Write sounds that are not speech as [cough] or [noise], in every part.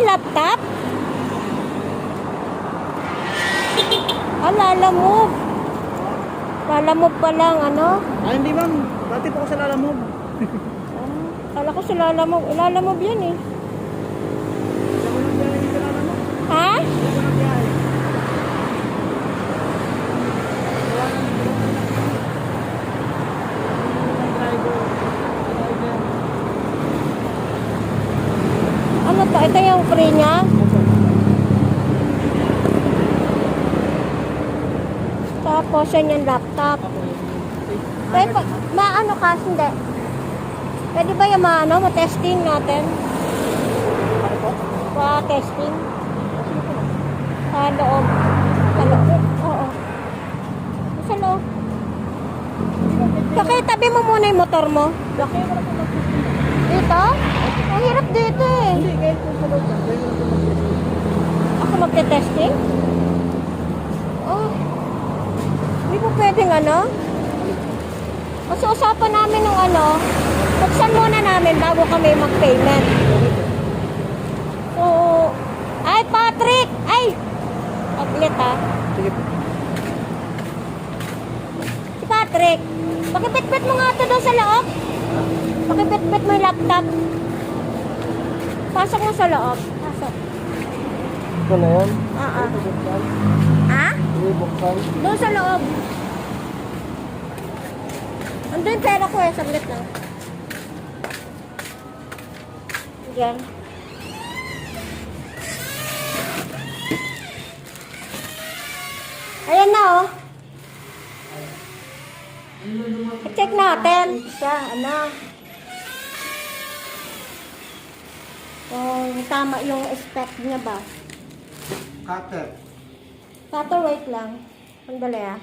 Ay, laptop? Ah, lalamove. Lalamove pa lang, ano? Ah, hindi ma'am. Dati po ako sa Lalamove. [laughs] Ah, Kala ko sa lalamove. Lalamove yan eh. Hindi ako nang biyahe sa Lalamove. Ha? Hindi ako nang biyahe. Wala nang driver. Driver. Ano free niya? Tapos yan yung laptop. Pwede pa, maano ka? Hindi. Pwede ba yung maano, ma-testing natin? Ano? Pa-testing? Sa loob. Sa loob? Oo. Sa loob. Kaya tabi mo muna yung motor mo. Po mag-testing. Dito? Ang hirap dito eh. Hindi, kahit lang. Kaya mo. Ako magte-testing? Oh. Hindi po pwedeng ano? Kasi usapan namin ng ano, buksan muna namin bago kami mag-payment. So, ay Patrick! Ay! Aglit ha. Sige po. Si Patrick, pakipit-pit mo nga ito doon sa loob. Pakipit-pit mo yung laptop. Pasok mo sa loob. Pasok. Ito na yan. Buksan. Ha? Hindi buksan. Doon sa loob. Andun yung pera ko eh, saglit lang. Diyan. Ayan na oh. I-check natin. Siya, ano. Kung tama yung spec niya ba. Cutter. Tato, wait lang. Sandali ah.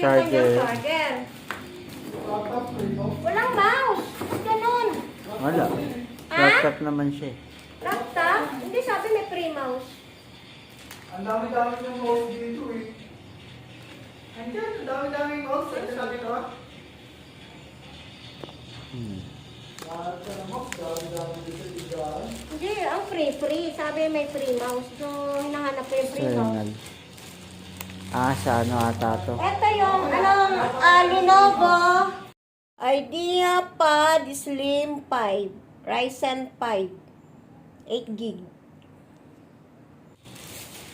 Ito yung Charger. charger. Walang mouse. Ba't ganun? Wala. Ha? Laptop naman siya. eh. Laptop? Hindi sabi may free mouse. Ang dami-dami ng mouse dito eh. Andyan, ang dami-dami mouse. Ano sabi ko? Hmm. Ng. Hindi, ang free, free. Sabi may free mouse. So, hinahanap ko yung free mouse. Ah, sa ano ata to? Ito yung, anong, ah, Lenovo Idea Pad Slim 5. Ryzen 5. 8 gig.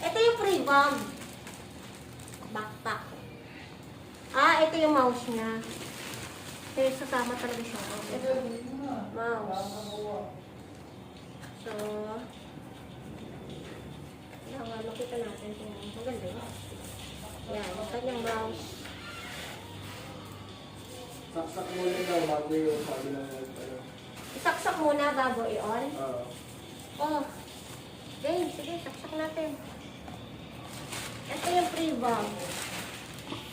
Ito yung free bag. Backpack. Ah, ito yung mouse niya. Kaya sasama talaga siya. Ito yung mouse. So, yan, makita natin kung maganda yun. Yan, ang kanyang mouse. Saksak lang daw bago yung sabi ng ano. Isaksak muna bago i-on. Oo. Oh. Okay, sige, saksak natin. Ito yung bag.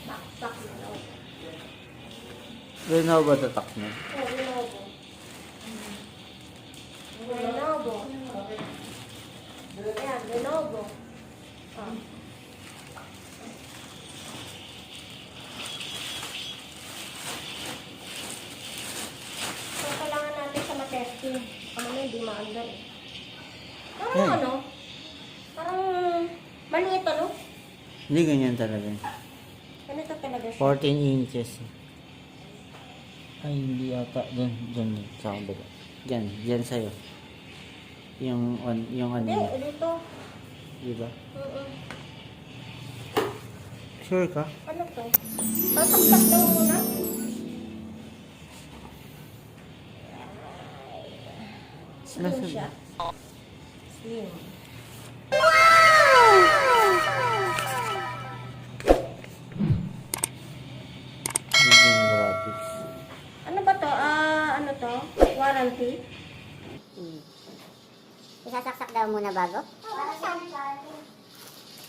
Backpack na daw. Lenovo tatak niya. Oh, Lenovo. Lenovo. Lenovo. Ah. So, kailangan natin sa matesting. Ano na, eh. Parang Hmm. ano? Parang maliit ano? Hindi ganyan talaga. Ganito talaga siya. 14 inches. Ay, hindi ata. Diyan, diyan, sa kabila. Diyan, diyan sa'yo. Yung, on, yung ano, Hindi, dito. di ba? Mm-mm. Sure ka? Ano to? Tataktak daw muna. Slim siya. Slim. Medium graphics. Ano ba to? Ah, ano to? Warranty? Hmm. Isasaksak daw muna bago?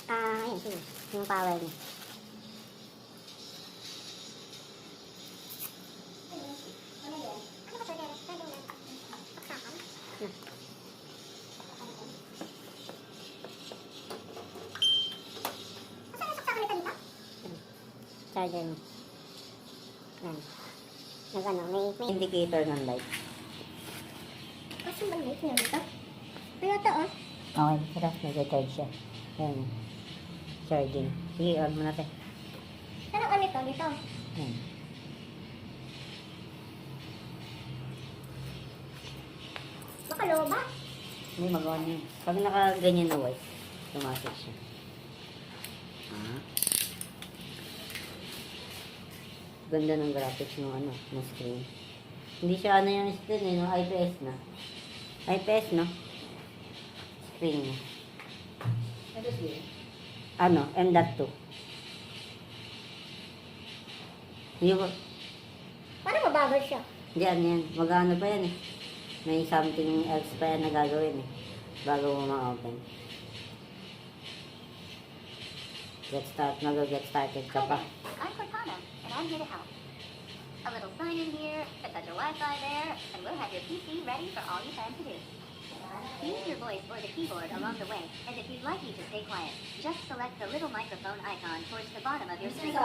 Ah, ayun, sige. Yung power niya. Charger mo. Yan. Nag ano, may, may indicator ng light. Kasi maliit niya dito. Kaya to oh. Okay, tara, nag-charge siya. Ayan. Charging. Sige, on mo natin. Anong ano ito? Dito. Ayan. Baka loba. Hindi, mag-on yun. Pag naka-ganyan na white, tumasok siya. Ah. Ganda ng graphics ng ano, ng screen. Hindi siya ano yung screen eh, no? IPS na. IPS, no? Screen niya. Ano, M.2. Yung, Parang mabagal siya. Hindi, ano yan. Mag-ano pa yan eh. May something else pa yan na gagawin eh. Bago mo ma-open. Get start, mag-get started ka pa. I'm Cortana, and I'm here to help. A little sign in here, a touch of Wi-Fi there, and we'll have your PC ready for all you plan to do. Use your voice or the keyboard along the way, and if you'd like me to stay quiet, just select the little microphone icon towards the bottom of your screen.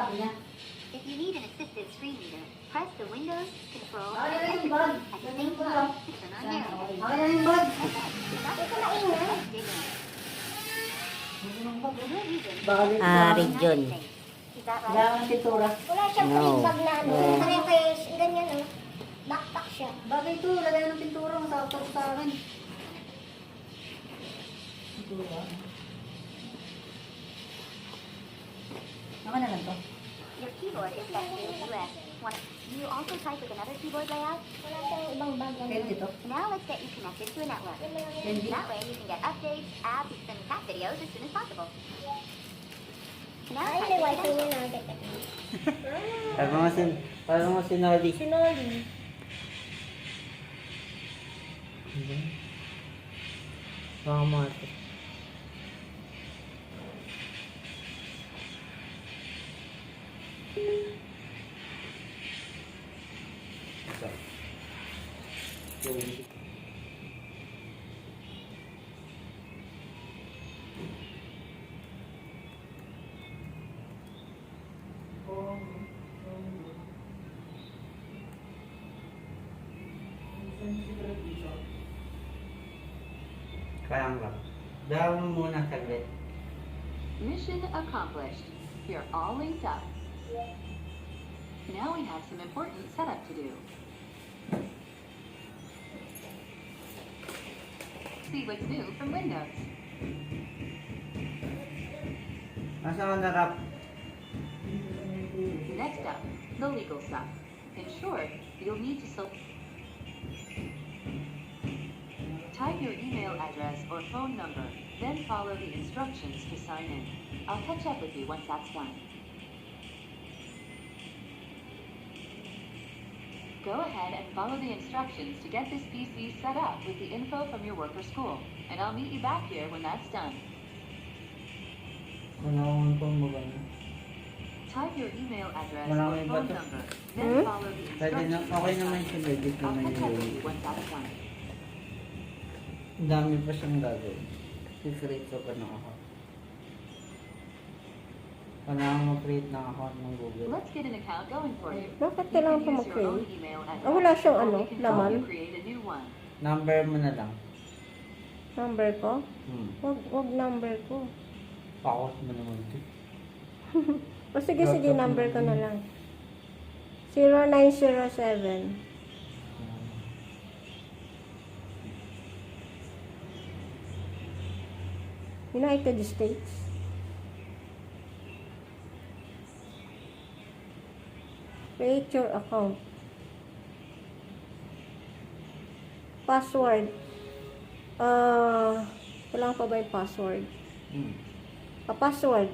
If you need an assistive screen reader, press the Windows, Control, and Enter at the same time to turn on narrator. That's Ito maingay. Dig in. We're using Ah, region. Right? pintura. Wala siyang No. bag na ano. No. Parang kay ganyan oh. Backpack siya. Bagay ito, lagay ng pintura, masakot sa akin. Ano na lang to? Your keyboard is set to US. You also type with another keyboard layout? Wala siyang ibang bag dito? Now let's get you connected to a network. Hindi. That way you can get updates, apps, and cat videos as soon as possible. Now Ay, may wifi na agad. Parang mga sin, parang mga sinoli. Sinoli. Mga mga Kaya lang. Mo muna saglit. Mission accomplished. You're all linked up. Now we have some important setup to do. See what's new from Windows. Nasa ka narap? Next up, the legal stuff. In short, you'll need to select Type your email address or phone number, then follow the instructions to sign in. I'll catch up with you once that's done. Go ahead and follow the instructions to get this PC set up with the info from your work or school, and I'll meet you back here when that's done. Manawang po mo ba na? Type your email address or phone number, then Hmm? follow the instructions. to sign in. I'll catch up with you once that's done. Ang dami pa siyang gagawin. I-create ka pa ng account. Kailangan mag-create ng account ng Google. Let's get an account going for you. Bakit kailangan pa mag-create? Ah, wala siyang ano, laman? Number mo na lang. Number ko? Hmm. Wag, wag number ko. Pakot mo naman ito. [laughs] O sige, sige, number ko na lang. 0907. United States. Create your account. Password. Ah, kailangan pa ba yung password? Hmm. Password.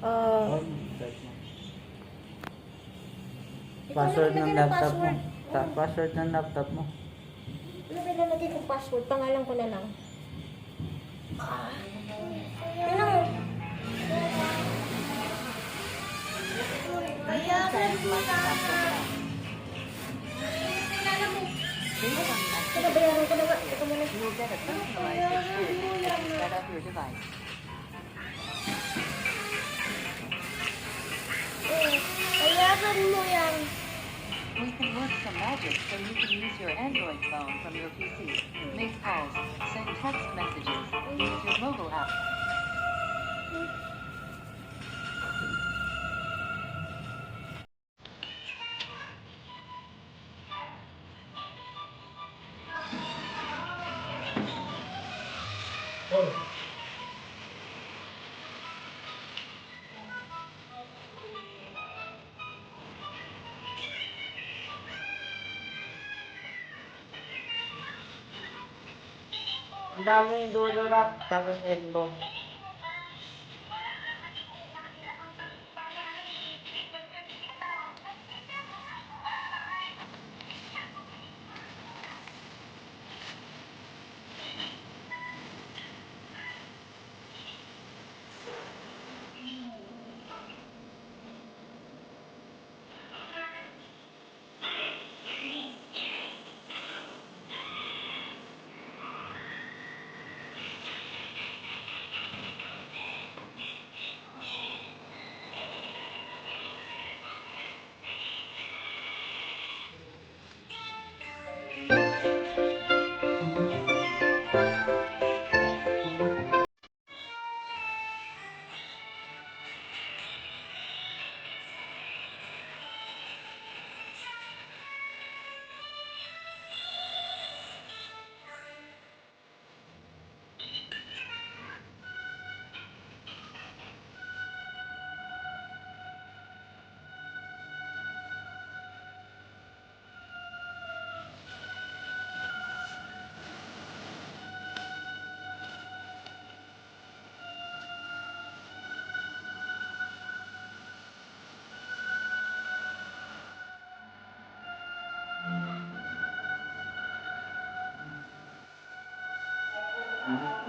Ah, mo. Ikaw Password ng laptop mo. password. Password ng laptop mo. Ano ba ilalagay kong password? Pangalan ko na lang. Ah. Ano? Bayaran mo na. Sige, bayaran ko na nga. Ito muna. You'll get a personalized experience as you set up your device. Eh, Bayaran mo yan. We can work some magic so you can use your Android phone from your PC, make calls, send text messages, Ang daming dulo rap, tapos elbow.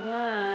ya